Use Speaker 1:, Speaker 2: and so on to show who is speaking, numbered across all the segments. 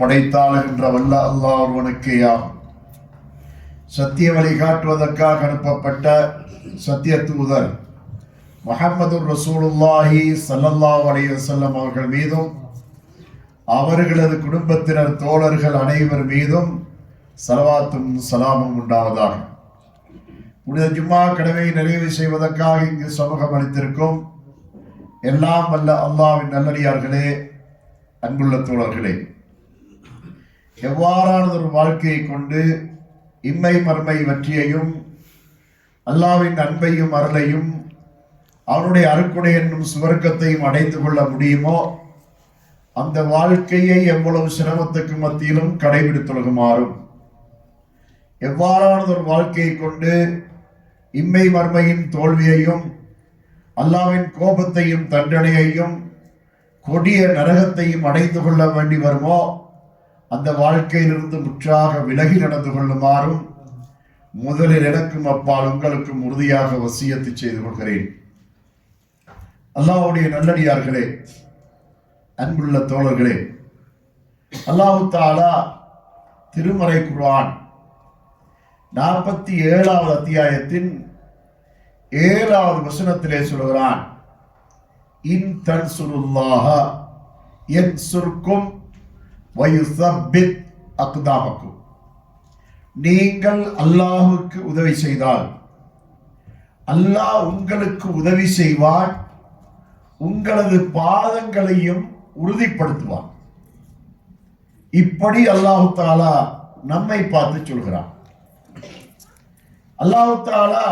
Speaker 1: படைத்தாளுகின்ற வல்ல அல்லாஹ் ஒருவனுக்கேயாகும் சத்திய வழிகாட்டுவதற்காக அனுப்பப்பட்ட சத்திய தூதர் முஹம்மது ரசூலுல்லாஹி சல்லல்லா அலைஹி செல்லம் அவர்கள் மீதும் அவர்களது குடும்பத்தினர் தோழர்கள் அனைவர் மீதும் சலவாத்தும் சலாமும் உண்டாவதாக. புனித ஜும்மா கடமையை நிறைவு செய்வதற்காக இங்கு சமூகம் அளித்திருக்கும் எல்லாம் வல்ல அல்லாவின் நல்லடியார்களே அன்புள்ள தோழர்களே. எவ்வாறானதொரு வாழ்க்கையை கொண்டு இம்மை மர்மை வெற்றியையும் அல்லாவின் அன்பையும் அருளையும் அவனுடைய அருக்குடை என்னும் சுவர்க்கத்தையும் அடைந்து கொள்ள முடியுமோ அந்த வாழ்க்கையை எவ்வளவு சிரமத்துக்கு மத்தியிலும் கடைபிடித்துலகுமாறும் எவ்வாறானதொரு வாழ்க்கையை கொண்டு இம்மை மர்மையின் தோல்வியையும் அல்லாவின் கோபத்தையும் தண்டனையையும் கொடிய நரகத்தையும் அடைந்து கொள்ள வேண்டி வருமோ அந்த வாழ்க்கையிலிருந்து முற்றாக விலகி நடந்து கொள்ளுமாறும் முதலில் எனக்கும் அப்பால் உங்களுக்கும் உறுதியாக வசியத்தை செய்து கொள்கிறேன். அல்லாவுடைய நல்லடியார்களே அன்புள்ள தோழர்களே அல்லாஹு தாலா திருமறை குர்ஆன் நாற்பத்தி ஏழாவது அத்தியாயத்தின் ஏழாவது வசனத்திலே சொல்கிறான் இன் தன்சுருல்லாஹ என் சுருக்கும் வயுசபித் அக்தாமக்கும் நீங்கள் அல்லாஹுக்கு உதவி செய்தால் அல்லாஹ் உங்களுக்கு உதவி செய்வான் உங்களது பாதங்களையும் உறுதிப்படுத்துவான். இப்படி அல்லாஹு தாலா நம்மை பார்த்து சொல்கிறான். அல்லாஹு தாலா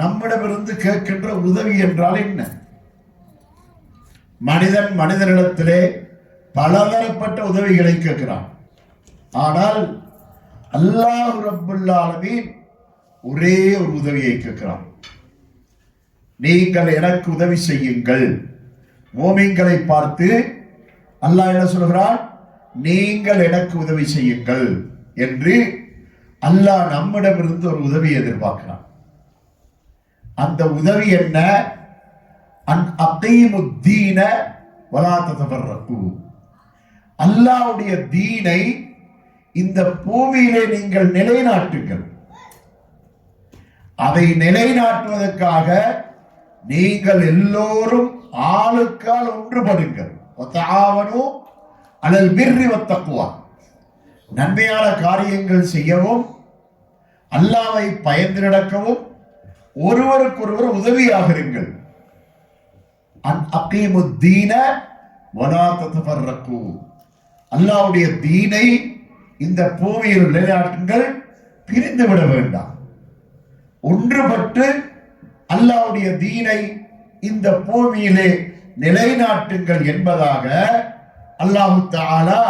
Speaker 1: நம்மிடமிருந்து கேட்கின்ற உதவி என்றால் என்ன? மனிதன் மனிதனிடத்திலே பலதரப்பட்ட உதவிகளை கேட்கிறான். ஆனால் அல்லாஹ் ரப்புல் ஒரே ஒரு உதவியை கேட்கிறான். நீங்கள் எனக்கு உதவி செய்யுங்கள். மோமிங்களை பார்த்து அல்லாஹ் என்ன சொல்கிறான்? நீங்கள் எனக்கு உதவி செய்யுங்கள் என்று அல்லாஹ் நம்மிடமிருந்து ஒரு உதவி எதிர்பார்க்கிறான். அந்த உதவி என்ன? அன் அகீமுத்தீன வலாத்ததவர்ரகு அல்லாஹ்வுடைய தீனை இந்த பூமியிலே நீங்கள் நிலைநாட்டுங்கள். அதை நிலைநாட்டுவதற்காக நீங்கள் எல்லோரும் ஆளுக்கால் ஒன்றுபடுங்கள். ஒத்தாவனும் அனல் பிர்ரி வத்தக்குவா நன்மையான காரியங்கள் செய்யவும் அல்லாவை பயந்து நடக்கவும் ஒருவருக்கொருவர் உதவியாக இருங்கள். அன் அகீமுத்தீன வலா ததஃபர்ரகு. அல்லாவுடைய தீனை இந்த பூமியில் நிலைநாட்டுங்கள் பிரிந்து விட வேண்டாம். ஒன்றுபட்டு அல்லாவுடைய தீனை இந்த பூமியிலே நிலைநாட்டுங்கள் என்பதாக அல்லாஹு தாலா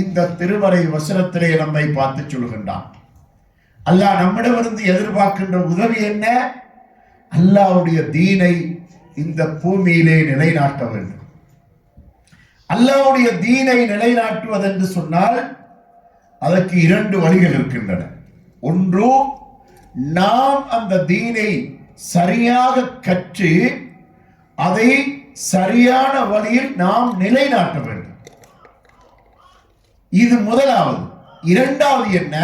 Speaker 1: இந்த திருமறை வசனத்திலே நம்மை பார்த்து சொல்கின்றான். அல்லாஹ் நம்மிடமிருந்து எதிர்பார்க்கின்ற உதவி என்ன? அல்லாவுடைய தீனை இந்த பூமியிலே நிலைநாட்ட வேண்டும். அல்லாவுடைய தீனை நிலைநாட்டுவதென்று சொன்னால் அதற்கு இரண்டு வழிகள் இருக்கின்றன. ஒன்று நாம் அந்த தீனை சரியாக கற்று அதை சரியான வழியில் நாம் நிலைநாட்ட வேண்டும். இது முதலாவது. இரண்டாவது என்ன?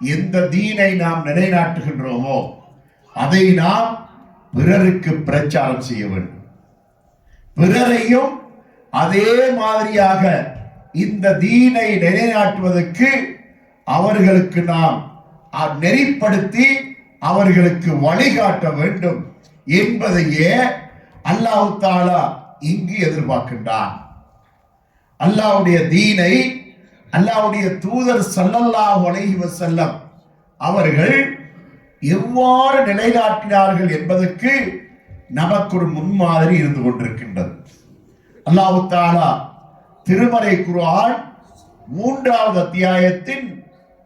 Speaker 1: எந்த தீனை நாம் நிலைநாட்டுகின்றோமோ அதை நாம் பிறருக்கு பிரச்சாரம் செய்ய வேண்டும். பிறரையும் அதே மாதிரியாக இந்த தீனை நிலைநாட்டுவதற்கு அவர்களுக்கு நாம் நெறிப்படுத்தி அவர்களுக்கு வழிகாட்ட வேண்டும் என்பதையே அல்லாஹ் தாலா இங்கு எதிர்பார்க்கின்றான். அல்லாஹ்வுடைய தீனை அல்லாவுடைய தூதர் ஸல்லல்லாஹு அலைஹி செல்லம் அவர்கள் எவ்வாறு நிலைநாட்டினார்கள் என்பதற்கு நமக்கு ஒரு முன்மாதிரி இருந்து கொண்டிருக்கின்றது. அல்லாஹுத்தாலா திருமறை குர்ஆன் மூன்றாவது அத்தியாயத்தின்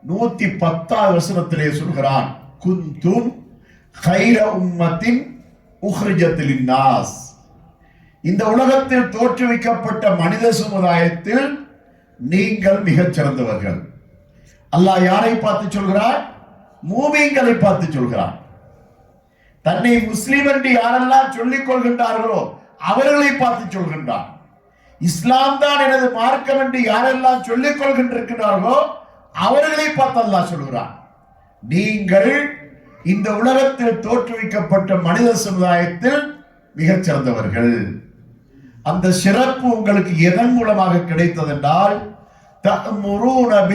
Speaker 1: நூத்தி பத்தாவது வசனத்திலே சொல்கிறான். குந்தும் ஹைர உம்மத்தின் உஹ்ரிஜத்தில் நாஸ் இந்த உலகத்தில் தோற்றுவிக்கப்பட்ட மனித சமுதாயத்தில் நீங்கள் மிகச் சிறந்தவர்கள். அல்லாஹ் யாரை பார்த்து சொல்கிறார் மூமிங்களை பார்த்து சொல்கிறார் தன்னை முஸ்லீம் என்று யாரெல்லாம் சொல்லிக் கொள்கின்றார்களோ அவர்களை பார்த்து சொல்கின்றார் இஸ்லாம் தான் எனது மார்க்கம் என்று யாரெல்லாம் சொல்லிக் கொள்கின்றிருக்கிறார்களோ அவர்களை பார்த்து அல்லாஹ் சொல்கிறான் நீங்கள் இந்த உலகத்தில் தோற்றுவிக்கப்பட்ட மனித சமுதாயத்தில் மிகச் சிறந்தவர்கள் அந்த சிறப்பு உங்களுக்கு எதன் மூலமாக கிடைத்ததென்றால் தஅமுரூன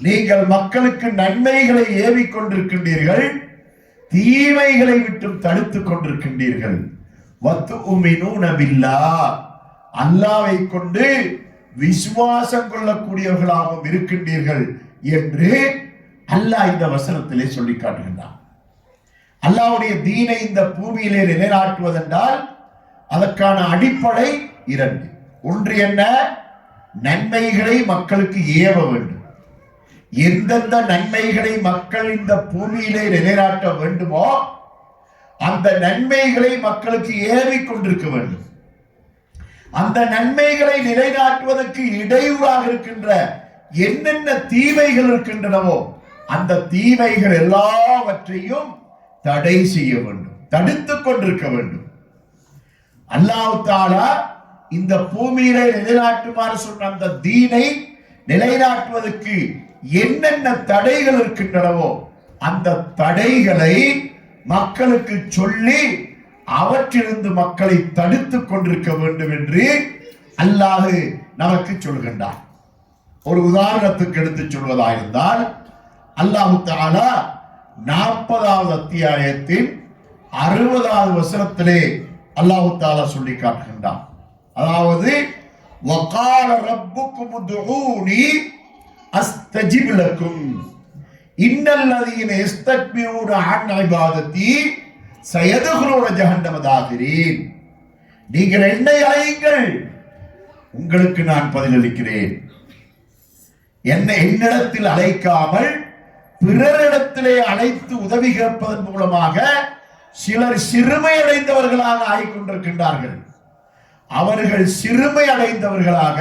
Speaker 1: நீங்கள் மக்களுக்கு நன்மைகளை ஏவிக் கொண்டிருக்கின்றீர்கள் தீமைகளை விட்டு தடுத்துக் கொண்டிருக்கின்றீர்கள். அல்லாவை கொண்டு விசுவாசம் கொள்ளக்கூடியவர்களாகவும் இருக்கின்றீர்கள் என்று அல்லாஹ் இந்த வசனத்திலே சொல்லி காட்டுகின்றான். அல்லாவுடைய தீனை இந்த பூமியிலே நிலைநாட்டுவதென்றால் அதற்கான அடிப்படை இரண்டு. ஒன்று என்ன? நன்மைகளை மக்களுக்கு ஏவ வேண்டும். எந்தெந்த நன்மைகளை மக்கள் இந்த பூமியிலே நிலைநாட்ட வேண்டுமோ அந்த நன்மைகளை மக்களுக்கு ஏவிக் கொண்டிருக்க வேண்டும். அந்த நன்மைகளை நிலைநாட்டுவதற்கு இடையூறாக இருக்கின்ற என்னென்ன தீமைகள் இருக்கின்றனவோ அந்த தீமைகள் எல்லாவற்றையும் தடை செய்ய வேண்டும் தடுத்துக் கொண்டிருக்க வேண்டும். அல்லாவுத்தாலா இந்த பூமியில நிலைநாட்டுமாறு சொன்ன அந்த தீனை நிலைநாட்டுவதற்கு என்னென்ன தடைகள் இருக்கின்றனவோ அந்த தடைகளை மக்களுக்கு சொல்லி அவற்றிலிருந்து மக்களை தடுத்துக் கொண்டிருக்க வேண்டும் என்று அல்லாஹ் நமக்கு சொல்கின்றார் ஒரு உதாரணத்துக்கு எடுத்து சொல்வதாயிருந்தால் அல்லாஹு தாலா நாற்பதாவது அத்தியாயத்தின் அறுபதாவது வசனத்திலே அல்லாஹு தாலா சொல்லி காட்டுகின்றான். அதாவது வகால ரப்புக்கும் உதுஊனி இன்னல்லதீன யஸ்தக்பிரூன அன் இபாதத்தி சயதுகுலூன ஜஹன்னம நீங்கள் என்னை அழையுங்கள். உங்களுக்கு நான் பதிலளிக்கிறேன். என்னை என்னிடத்தில் அழைக்காமல் பிறரிடத்திலே அழைத்து உதவி கேட்பதன் மூலமாக சிலர் சிறுமை அடைந்தவர்களாக ஆகிக்கொண்டிருக்கின்றார்கள். அவர்கள் சிறுமை அடைந்தவர்களாக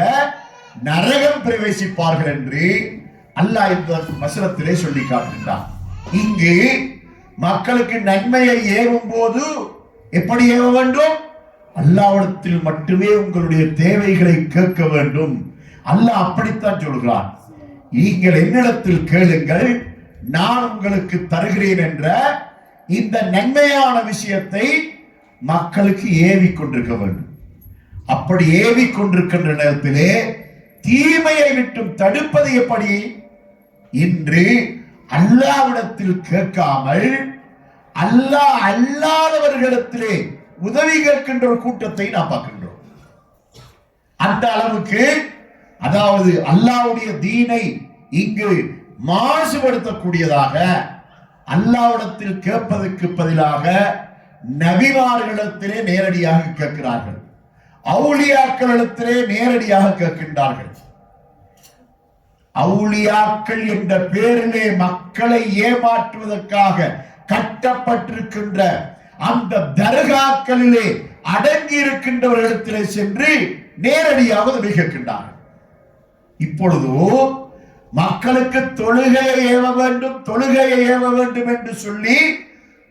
Speaker 1: நரகம் பிரவேசிப்பார்கள் என்று அல்லாஹ் இந்த வசனத்திலே சொல்லி காட்டுகின்றான் இங்கு மக்களுக்கு நன்மையை ஏவும் போது எப்படி ஏவ வேண்டும்? அல்லாவிடத்தில் மட்டுமே உங்களுடைய தேவைகளை கேட்க வேண்டும். அல்லாஹ் அப்படித்தான் சொல்கிறான். நீங்கள் என்னிடத்தில் கேளுங்கள் நான் உங்களுக்கு தருகிறேன் என்ற இந்த நன்மையான விஷயத்தை மக்களுக்கு ஏவிக் கொண்டிருக்க வேண்டும். அப்படி ஏவி கொண்டிருக்கின்ற நேரத்திலே தீமையை விட்டும் தடுப்பது எப்படி? இன்று அல்லாவிடத்தில் கேட்காமல் அல்லாஹ் அல்லாதவர்களிடத்திலே உதவி கேட்கின்ற ஒரு கூட்டத்தை நாம் பார்க்கின்றோம். அந்த அளவுக்கு அதாவது அல்லாவுடைய தீனை இங்கு மாசுபடுத்தக்கூடியதாக அல்லாவிடத்தில் கேட்பதற்கு பதிலாக நபிமார்களிடத்திலே நேரடியாக கேட்கிறார்கள். அவுளியாக்களிடத்திலே நேரடியாக கேட்கின்றார்கள். அவுளியாக்கள் என்ற பேரிலே மக்களை ஏமாற்றுவதற்காக கட்டப்பட்டிருக்கின்ற அந்த தர்காக்களிலே அடங்கி இருக்கின்றவர்களிடத்திலே சென்று நேரடியாக உதவி கேட்கின்றார்கள். இப்பொழுதோ மக்களுக்கு தொழுகையை ஏவ வேண்டும் தொழுகையை ஏவ வேண்டும் என்று சொல்லி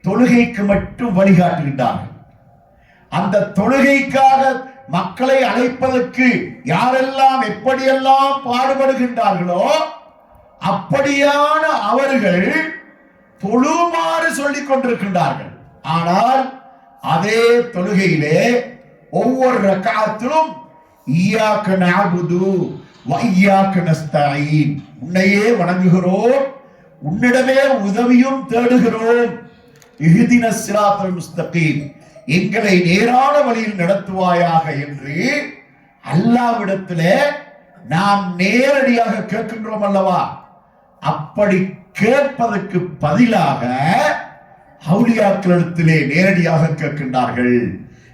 Speaker 1: தொழுகைக்கு மட்டும் வழிகாட்டுகின்றார்கள். அந்த தொழுகைக்காக மக்களை அழைப்பதற்கு யாரெல்லாம் எப்படியெல்லாம் பாடுபடுகின்றார்களோ அப்படியான அவர்கள் தொழுமாறு சொல்லிக் கொண்டிருக்கின்றார்கள். ஆனால் அதே தொழுகையிலே ஒவ்வொரு ரக்காத்திலும் ஈயாக்க நாகுது வையாக்க நஸ்தாயின் உன்னையே வணங்குகிறோம் உன்னிடமே உதவியும் தேடுகிறோம். இஹ்தின சிராத்தல் முஸ்தகீம். எங்களை நேரான வழியில் நடத்துவாயாக என்று அல்லாவிடத்துல நாம் நேரடியாக கேட்கின்றோம் அல்லவா? அப்படி கேட்பதற்கு பதிலாக அவுலியாக்களிடத்திலே நேரடியாக கேட்கின்றார்கள்.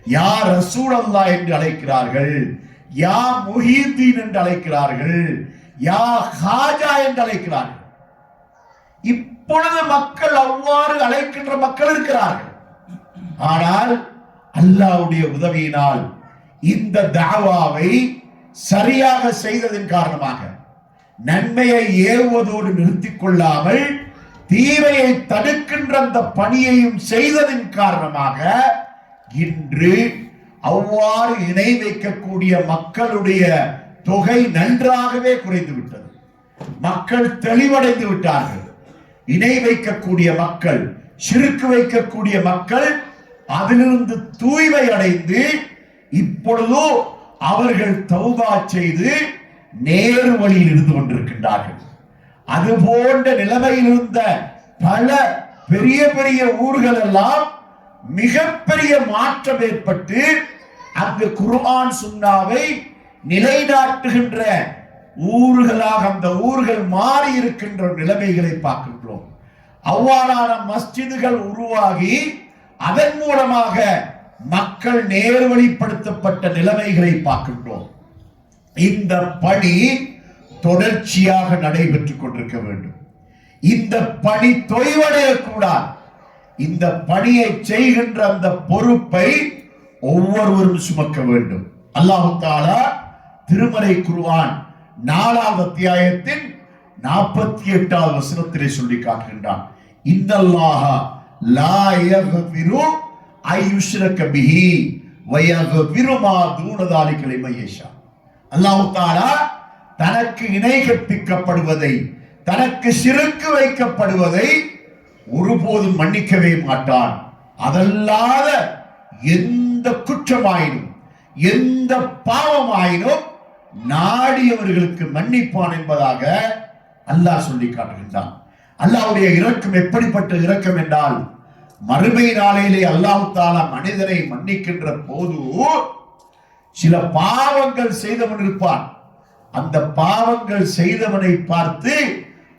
Speaker 1: யார் ரசூல் அல்லா என்று அழைக்கிறார்கள். யா முஹீத்தீன் என்று அழைக்கிறார்கள். யா ஹாஜா என்று அழைக்கிறார்கள். இப்பொழுது மக்கள் அவ்வாறு அழைக்கின்ற மக்கள் இருக்கிறார்கள். ஆனால் அல்லாவுடைய உதவியினால் இந்த தாவாவை சரியாக செய்ததன் காரணமாக நன்மையை ஏவுவதோடு நிறுத்திக் கொள்ளாமல் தீமையை தடுக்கின்ற அந்த பணியையும் செய்ததின் காரணமாக இன்று அவ்வாறு இணை வைக்கக்கூடிய மக்களுடைய தொகை நன்றாகவே குறைந்து விட்டது மக்கள் தெளிவடைந்து விட்டார்கள். இணை வைக்கக்கூடிய மக்கள் சிறுக்கு வைக்கக்கூடிய மக்கள் அதிலிருந்து தூய்மை அடைந்து இப்பொழுதோ அவர்கள் தௌபா செய்து நேரு வழியில் இருந்து கொண்டிருக்கின்றார்கள். அது போன்ற நிலைமையில் இருந்த பல பெரிய பெரிய ஊர்கள் எல்லாம் மிகப்பெரிய மாற்றம் ஏற்பட்டு அங்கு குர்ஆன் சுன்னாவை நிலைநாட்டுகின்ற ஊர்களாக அந்த ஊர்கள் மாறி இருக்கின்ற நிலைமைகளை பார்க்கின்றோம். அவ்வாறான மஸ்ஜிதுகள் உருவாகி அதன் மூலமாக மக்கள் நேர்வழிப்படுத்தப்பட்ட நிலைமைகளை பார்க்கின்றோம். இந்த பணி தொடர்ச்சியாக நடைபெற்றுக் கொண்டிருக்க வேண்டும். இந்த பணி தொய்வடையக்கூடாது. இந்த பணியை செய்கின்ற அந்த பொறுப்பை ஒவ்வொருவரும் சுமக்க வேண்டும். அல்லாஹு தாலா திருமலை குருவான் நாலாவது அத்தியாயத்தின் நாற்பத்தி எட்டாவது வசனத்திலே சொல்லி காட்டுகின்றான். அல்லாஹா லா யக்ஃபிரு ஐயுஷ்ரக பிஹி வ மா அல்லாஹ் தாலா தனக்கு இணை கற்பிக்கப்படுவதை தனக்கு சிறுக்கு வைக்கப்படுவதை ஒருபோதும் மன்னிக்கவே மாட்டான். அதல்லாத எந்த குற்றமாயினும் எந்த பாவமாயினும் நாடியவர்களுக்கு மன்னிப்பான் என்பதாக அல்லாஹ் சொல்லி காட்டுகின்றான். அல்லாவுடைய இரக்கம் எப்படிப்பட்ட இரக்கம் என்றால் மறுமை நாளையிலே அல்லாஹ் தாலா மனிதனை மன்னிக்கின்ற போது சில பாவங்கள் செய்தவன் இருப்பான். அந்த பாவங்கள் செய்தவனை பார்த்து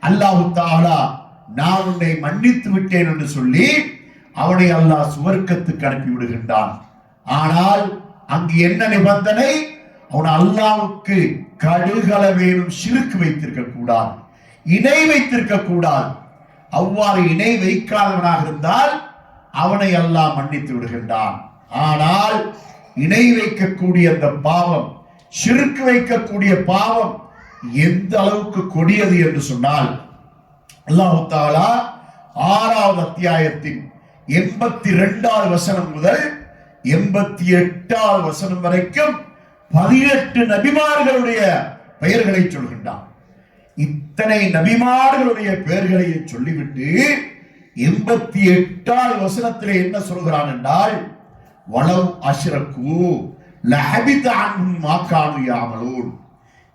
Speaker 1: அல்லாஹு தாலா நான் உன்னை மன்னித்து விட்டேன் என்று சொல்லி அவனை அல்லாஹ் சுவர்க்கத்துக்கு அனுப்பி விடுகின்றான். ஆனால் அங்கு என்ன நிபந்தனை? அவன் அல்லாவுக்கு கடுகளவேனும் சிறுக்கு வைத்திருக்க கூடாது. இணை வைத்திருக்க கூடாது. அவ்வாறு இணை வைக்காதவனாக இருந்தால் அவனை எல்லாம் மன்னித்து விடுகின்றான். ஆனால் இணை வைக்கக்கூடிய அந்த பாவம் சிறுக்கு வைக்கக்கூடிய பாவம் எந்த அளவுக்கு கொடியது என்று சொன்னால் அல்லாஹு தாலா ஆறாவது அத்தியாயத்தின் எண்பத்தி ரெண்டாவது வசனம் முதல் எண்பத்தி எட்டாவது வசனம் வரைக்கும் பதினெட்டு நபிமார்களுடைய பெயர்களை சொல்கின்றான். இத்தனை நபிமார்களுடைய பெயர்களை சொல்லிவிட்டு எண்பத்தி எட்டாவது வசனத்திலே என்ன சொல்கிறான் என்றால் வளம் அஷ்ரக்கு லஹபித அன்ஹும் மாக்கானு யாமலூன்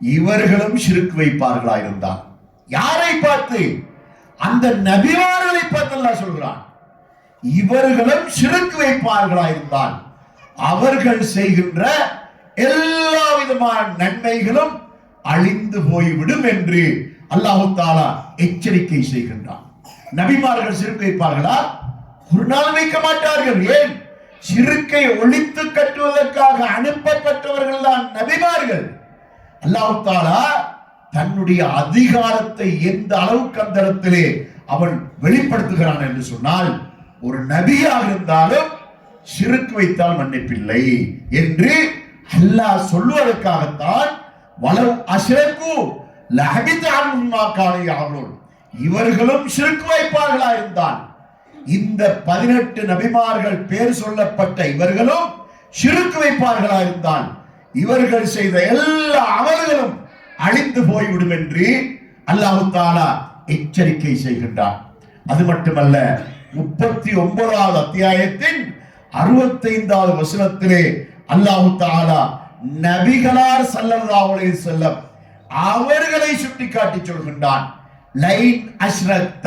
Speaker 1: இவர்களும் சிறுக்கு வைப்பார்களா இருந்தால்? யாரை பார்த்து? அந்த நபிமார்களை பார்த்து சொல்கிறான். இவர்களும் சிறுக்கு வைப்பார்களா இருந்தால் அவர்கள் செய்கின்ற எல்லா விதமான நன்மைகளும் அழிந்து போய்விடும் என்று அல்லாஹு தாலா எச்சரிக்கை செய்கின்றான். நபிமார்கள் சிறுக்கு வைப்பார்களா ஒரு நாள் வைக்க மாட்டார்கள். ஏன்? சிறுக்கை ஒழித்து கட்டுவதற்காக அனுப்பப்பட்டவர்கள் தான் நபிமார்கள். அல்லாஹ் தாலா தன்னுடைய அதிகாரத்தை எந்த அளவுக்கு அந்த இடத்திலே அவன் வெளிப்படுத்துகிறான் என்று சொன்னால் ஒரு நபியாக இருந்தாலும் சிறுக்கு வைத்தால் மன்னிப்பில்லை என்று அல்லாஹ் சொல்லுவதற்காகத்தான் வளவு அசிரக்கு. லஹபித்தான் முன்மாக்கான யாவரும் இவர்களும் சிறுக்கு வைப்பார்களா இருந்தால். இந்த பதினெட்டு நபிமார்கள் பேர் சொல்லப்பட்ட இவர்களும் சிறுக்கு வைப்பார்களா இருந்தால். இவர்கள் செய்த எல்லா அமல்களும் அழிந்து போய்விடும் என்று அல்லாஹு தாலா எச்சரிக்கை செய்கின்றார் அது மட்டுமல்ல முப்பத்தி ஒன்பதாவது அத்தியாயத்தின் அறுபத்தைந்தாவது வசனத்திலே அல்லாஹு தாலா நபிகளார் ஸல்லல்லாஹு அலைஹி வஸல்லம் அவர்களை சுட்டிக்காட்டி சொல்கின்றான். லைன் அஷ்ரத்த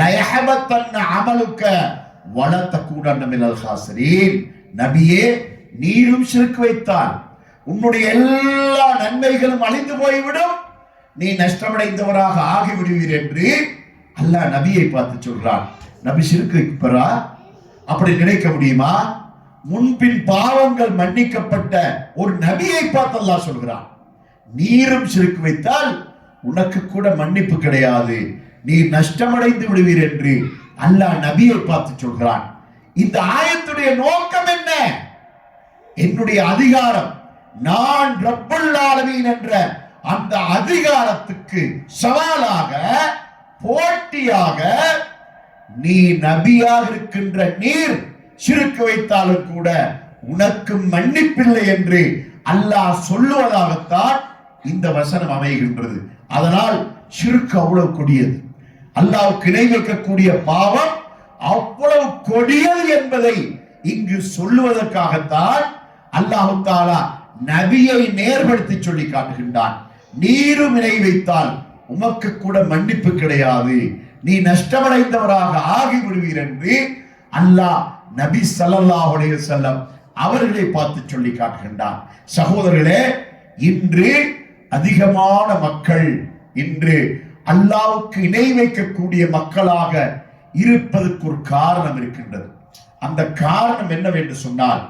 Speaker 1: லயஹபத்தன் அமலுக்க வலத்தக்கூடன்ன மினல் ஹாசிரீன். நபியே நீரும் சிறுக்கு வைத்தால் உன்னுடைய எல்லா நன்மைகளும் அழிந்து போய்விடும். நீ நஷ்டமடைந்தவராக ஆகிவிடுவீர் என்று அல்லாஹ் நபியை பார்த்து சொல்றான். நபி சிறுக்கு பெறா அப்படி நினைக்க முடியுமா? முன்பின் பாவங்கள் மன்னிக்கப்பட்ட ஒரு நபியை பார்த்து அல்லாஹ் சொல்கிறான். நீரும் சிறுக்கு வைத்தால் உனக்கு கூட மன்னிப்பு கிடையாது. நீ நஷ்டமடைந்து விடுவீர் என்று அல்லாஹ் நபியை பார்த்து சொல்கிறான். இந்த ஆயத்துடைய நோக்கம் என்ன? என்னுடைய அதிகாரம் நான் ரப்புல் ஆலமீன் என்ற அந்த அதிகாரத்துக்கு சவாலாக போட்டியாக நீ நபியாக இருக்கின்ற நீர் சிறுக்கு வைத்தாலும் கூட உனக்கு மன்னிப்பில்லை என்று அல்லாஹ் சொல்லுவதாகத்தான் இந்த வசனம் அமைகின்றது. அதனால் சிறுக்கு அவ்வளவு கொடியது. அல்லாவுக்கு இணை வைக்கக்கூடிய பாவம் அவ்வளவு கொடியது என்பதை இங்கு சொல்லுவதற்காகத்தான் அல்லாஹு தாலா நபியை நேர்படுத்தி சொல்லி காட்டுகின்றான். நீரும் இணை வைத்தால் உமக்கு கூட மன்னிப்பு கிடையாது. நீ நஷ்டமடைந்தவராக ஆகிவிடுவீர் என்று அல்லாஹ் நபி சல்லாஹுடைய செல்லம் அவர்களை பார்த்து சொல்லி காட்டுகின்றான் சகோதரர்களே இன்று அதிகமான மக்கள் இன்று அல்லாவுக்கு இணை வைக்கக்கூடிய மக்களாக இருப்பதற்கு ஒரு காரணம் இருக்கின்றது. அந்த காரணம் என்னவென்று சொன்னால்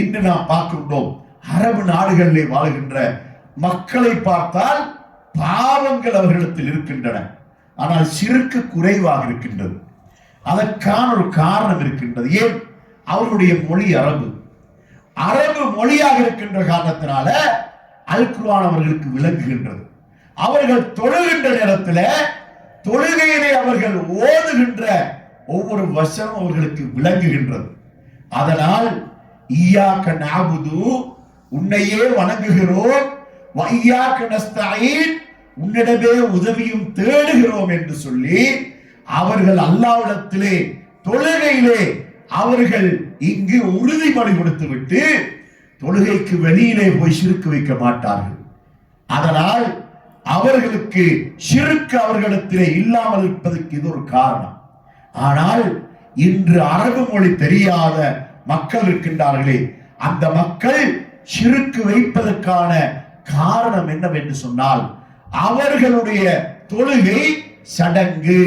Speaker 1: இன்று நாம் பார்க்கின்றோம் அரபு நாடுகளிலே வாழ்கின்ற மக்களை பார்த்தால் பாவங்கள் அவர்களிடத்தில் இருக்கின்றன. ஆனால் சிறுக்கு குறைவாக இருக்கின்றது. அதற்கான ஒரு காரணம் இருக்கின்றது. ஏன்? அவருடைய மொழி அரபு. அரபு மொழியாக இருக்கின்ற காரணத்தினால அல் குர்ஆன் அவர்களுக்கு விளங்குகின்றது. அவர்கள் தொழுகின்ற நேரத்தில் தொழுகையிலே அவர்கள் ஓதுகின்ற ஒவ்வொரு வசனம் அவர்களுக்கு விளங்குகின்றது. அதனால் ஈயாக்க நாபுது உன்னையே வணங்குகிறோம். வையாக்க நஸ்தாயின் உன்னிடமே உதவியும் தேடுகிறோம் என்று சொல்லி அவர்கள் அல்லாவிடத்திலே தொழுகையிலே அவர்கள் இங்கு உறுதிமொழி கொடுத்து விட்டு தொழுகைக்கு வெளியிலே போய் சிறுக்கு வைக்க மாட்டார்கள். அதனால் அவர்களுக்கு சிறுக்கு அவர்களிடத்திலே இல்லாமல் இருப்பதற்கு இது ஒரு காரணம். ஆனால் இன்று அரபு மொழி தெரியாத மக்கள் இருக்கின்றார்களே அந்த மக்கள் சிறுக்கு வைப்பதற்கான காரணம் என்னவென்று சொன்னால் அவர்களுடைய தொழுகை சடங்கு.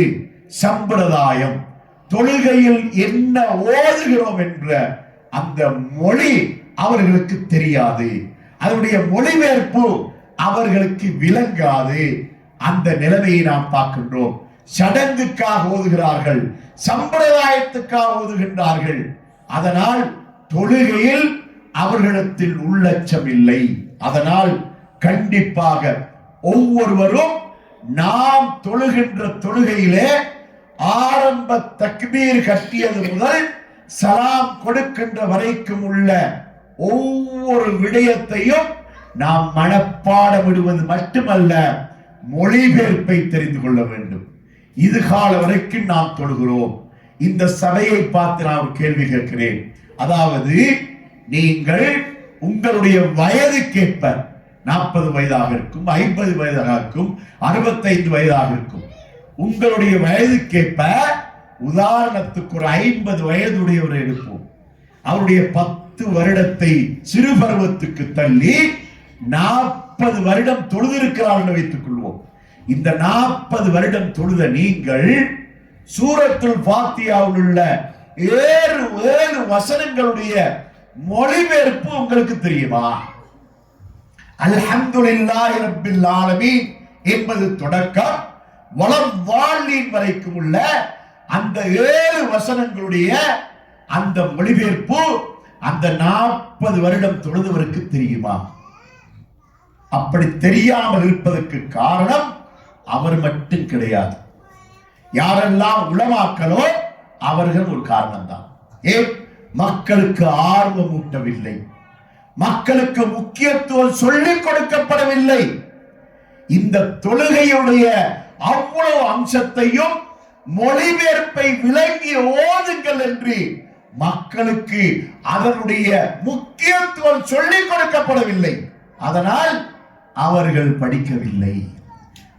Speaker 1: சம்பிரதாயம். தொழுகையில் என்ன ஓதுகிறோம் என்ற அந்த மொழி அவர்களுக்கு தெரியாது. அதனுடைய மொழிபெயர்ப்பு அவர்களுக்கு விளங்காது. அந்த நிலைமையை நாம் பார்க்கின்றோம். சடங்குக்காக ஓதுகிறார்கள் சம்பிரதாயத்துக்காக ஓதுகின்றார்கள். அதனால் தொழுகையில் அவர்களிடத்தில் உள்ளச்சம் இல்லை. அதனால் கண்டிப்பாக ஒவ்வொருவரும் நாம் தொழுகின்ற தொழுகையிலே ஆரம்ப தக்பீர் கட்டியது முதல் சலாம் கொடுக்கின்ற வரைக்கும் உள்ள ஒவ்வொரு விடயத்தையும் நாம் மனப்பாடமிடுவது மட்டுமல்ல மொழிபெயர்ப்பை தெரிந்து கொள்ள வேண்டும். இது கால வரைக்கும் நாம் தொழுகிறோம். இந்த சபையை பார்த்து நான் கேள்வி கேட்கிறேன். அதாவது நீங்கள் உங்களுடைய வயதுக்கேற்ப நாற்பது வயதாக இருக்கும் ஐம்பது வயதாக இருக்கும் அறுபத்தைந்து வயதாக இருக்கும். உங்களுடைய வயதுக்கேற்ப உதாரணத்துக்கு ஒரு ஐம்பது வயதுடையவரை எடுப்போம். அவருடைய பத்து வருடத்தை சிறு பருவத்துக்கு தள்ளி நாற்பது வருடம் தொழுதிருக்கிறார் என்று வைத்துக் கொள்வோம். இந்த நாற்பது வருடம் தொழுத நீங்கள் சூரத்துள் பாத்தியாவில் உள்ள ஏழு ஏழு வசனங்களுடைய மொழிபெயர்ப்பு உங்களுக்கு தெரியுமா? அல்ஹம்துலில்லாஹி ரப்பில் ஆலமீன் என்பது தொடக்கம். வளம் வாழ்நீன் வரைக்கும் உள்ள அந்த ஏழு வசனங்களுடைய அந்த மொழிபெயர்ப்பு அந்த நாற்பது வருடம் தொழுதவருக்கு தெரியுமா? அப்படி தெரியாமல் இருப்பதற்கு காரணம் அவர் மட்டும் கிடையாது. யாரெல்லாம் உளமாக்கலோ அவர்கள் ஒரு காரணம் தான் ஏன்? மக்களுக்கு ஆர்வம் ஊட்டவில்லை. மக்களுக்கு முக்கியத்துவம் சொல்லிக் கொடுக்கப்படவில்லை. இந்த தொழுகையுடைய அவ்வளவு அம்சத்தையும் மொழிபெயர்ப்பை விளங்கி ஓதுங்கள் என்று மக்களுக்கு அதனுடைய முக்கியத்துவம் சொல்லிக் கொடுக்கப்படவில்லை. அதனால் அவர்கள் படிக்கவில்லை.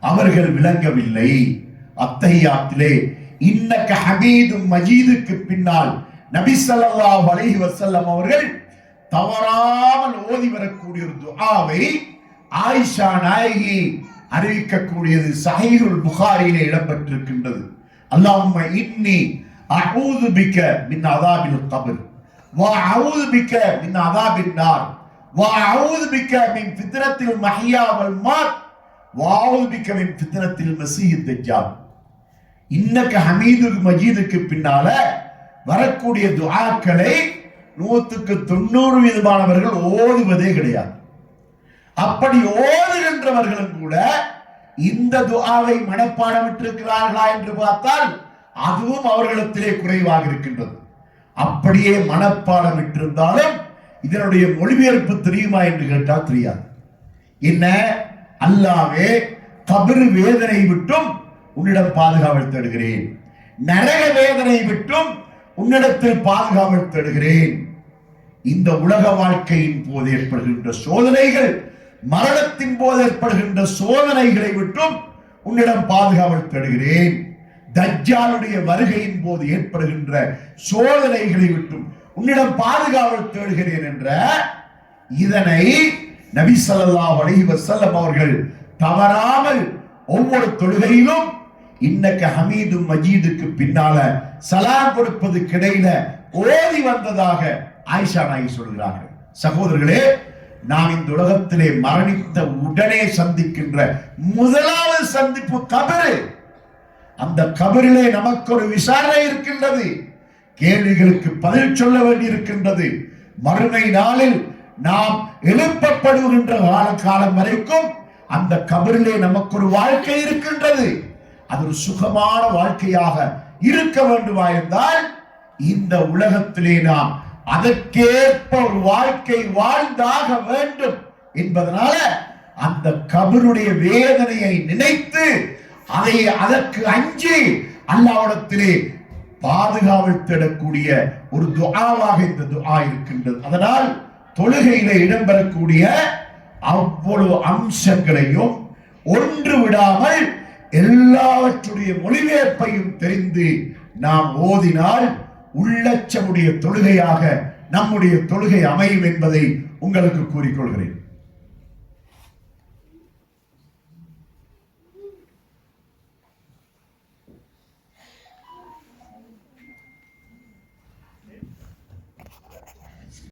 Speaker 1: அவர்கள் விளங்கவில்லை. அத்தையாத்திலே இன்னக்க ஹமீதும் மஜீதுக்கு பின்னால் நபி சல்லா அலைஹி வசல்லம் அவர்கள் தவறாமல் ஓதி வரக்கூடிய ஒரு துஆவை ஆயிஷா நாயகி அறிவிக்கக்கூடியது சஹீருல் புகாரியிலே இடம்பெற்றிருக்கின்றது. அல்லாஹும் இன்னி அஊது பிக்க மின் அதாபில் கபர் வா அஊது பிக்க மின் அதாபின் நார். வா அஊது பிக்க மின் ஃபித்ரத்தில் மஹ்யா வல் மாத். வா அஊது பிக்க மின் ஃபித்ரத்தில் மஸீஹ் தஜ்ஜால். இன்னக்க ஹமீது மஜீதுக்கு பின்னால வரக்கூடிய துஆக்களை நூத்துக்கு தொண்ணூறு விதமானவர்கள் ஓதுவதே கிடையாது. அப்படி இருக்கின்றவர்களும் கூட இந்த துஆவை மனப்பாடமிட்டிருக்கிறார்களா என்று பார்த்தால் அதுவும் அவர்களிடத்திலே குறைவாக இருக்கின்றது. அப்படியே மனப்பாடம் விட்டிருந்தாலும் இதனுடைய மொழிபெயர்ப்பு தெரியுமா என்று கேட்டால் தெரியாது. என்ன? அல்லாவே கபிர் வேதனை விட்டும் உன்னிடம் பாதுகாவல் தேடுகிறேன். நரக வேதனை விட்டும் உன்னிடத்தில் பாதுகாவல் தேடுகிறேன். இந்த உலக வாழ்க்கையின் போது ஏற்படுகின்ற சோதனைகள் மரணத்தின் போது ஏற்படுகின்ற சோதனைகளை விட்டும் உன்னிடம் பாதுகாவல் தேடுகிறேன். தஜ்ஜாலுடைய வருகையின் போது ஏற்படுகின்ற சோதனைகளை விட்டும் உன்னிடம் பாதுகாவல் தேடுகிறேன் என்ற இதனை நபி சல்லா அலைஹி செல்லம் அவர்கள் தவறாமல் ஒவ்வொரு தொழுகையிலும் இன்னக்க ஹமீது மஜீதுக்கு பின்னால சலாம் கொடுப்பது கிடையில ஓதி வந்ததாக ஆயிஷா நாயி சொல்கிறார்கள். சகோதரர்களே நாம் இந்த உலகத்திலே மரணித்த உடனே சந்திக்கின்ற முதலாவது சந்திப்பு கபரு. அந்த கபரிலே நமக்கு ஒரு விசாரணை இருக்கின்றது. கேள்விகளுக்கு பதில் சொல்ல வேண்டியிருக்கின்றது. மறுமை நாளில் நாம் எழுப்பப்படுகின்ற கால காலம் வரைக்கும் அந்த கபரிலே நமக்கு ஒரு வாழ்க்கை இருக்கின்றது. அது ஒரு சுகமான வாழ்க்கையாக இருக்க வேண்டுமா என்றால் இந்த உலகத்திலே நாம் அதற்கேற்ப ஒரு வாழ்க்கை வாழ்ந்தாக வேண்டும் என்பதனால அந்த கபருடைய வேதனையை நினைத்து அதை அதற்கு அஞ்சி அல்லாவிடத்திலே பாதுகாவல் தேடக்கூடிய ஒரு துஆவாக இந்த துஆ இருக்கின்றது. அதனால் தொழுகையில இடம்பெறக்கூடிய அவ்வளவு அம்சங்களையும் ஒன்று விடாமல் எல்லாவற்றுடைய மொழிபெயர்ப்பையும் தெரிந்து நாம் ஓதினால் உள்ளச்சமுடைய தொழுகையாக நம்முடைய தொழுகை அமையும் என்பதை உங்களுக்கு கூறிக்கொள்கிறேன்.